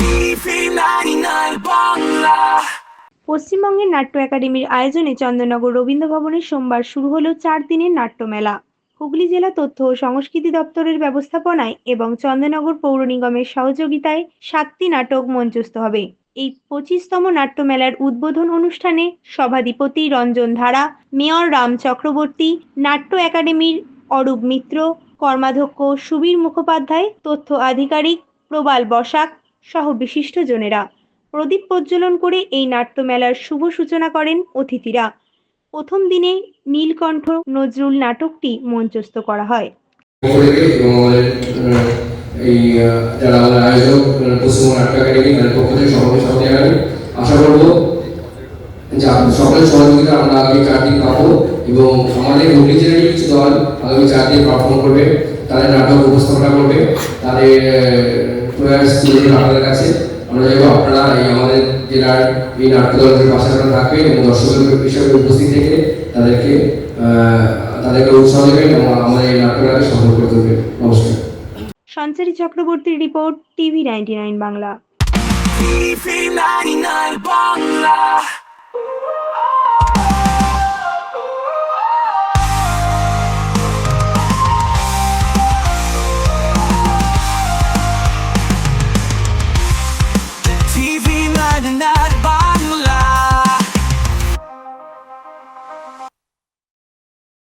TV 99 Bangla পশ্চিমবঙ্গের নাট্য একাডেমির আয়োজনে চন্দননগর রবীন্দ্র ভবনে সোমবার শুরু হলো চার দিনের নাট্যমেলা হুগলি জেলা তথ্য ও সংস্কৃতি দপ্তরের ব্যবস্থাপনায় এবং চন্দননগর পৌর নিগমের সহযোগিতায় সাতটি নাটক মঞ্চস্থ হবে। এই পঁচিশতম নাট্যমেলার উদ্বোধন অনুষ্ঠানে সভাধিপতি রঞ্জন ধারা, মেয়র রাম চক্রবর্তী, নাট্য একাডেমির অরূপ মিত্র, কর্মাধ্যক্ষ সুবীর মুখোপাধ্যায়, তথ্য আধিকারিক প্রবাল বসাক সহ বিশিষ্টজনেরা প্রদীপ প্রজ্বলন করে এই নাট্যমেলার শুভ সূচনা করেন অতিথিরা। প্রথম দিনে নীলকণ্ঠ নজরুল নাটকটি মঞ্চস্থ করা হয়। আমরা আগামী চার দিন পাবো এবং আমাদের জেলারই কিছু দল আগামী চার দিন পারফর্ম করবে। তাদের নাটক উপস্থাপনা করবে তাদের প্রয়াস আপনাদের কাছে। আমরা চাইব আপনারা এই আমাদের জেলার এই নাট্য দলের পাশে আপনারা থাকবেন এবং দর্শকের হিসাবে উপস্থিত থেকে তাদেরকে আহ, তাদেরকে উৎসাহ দেবেন এবং আমাদের এই নাট্যটাকে সফল করে তুলবেন। নমস্কার। সঞ্চারী চক্রবর্তীর রিপোর্ট টিভি নাইনটি 99 বাংলা।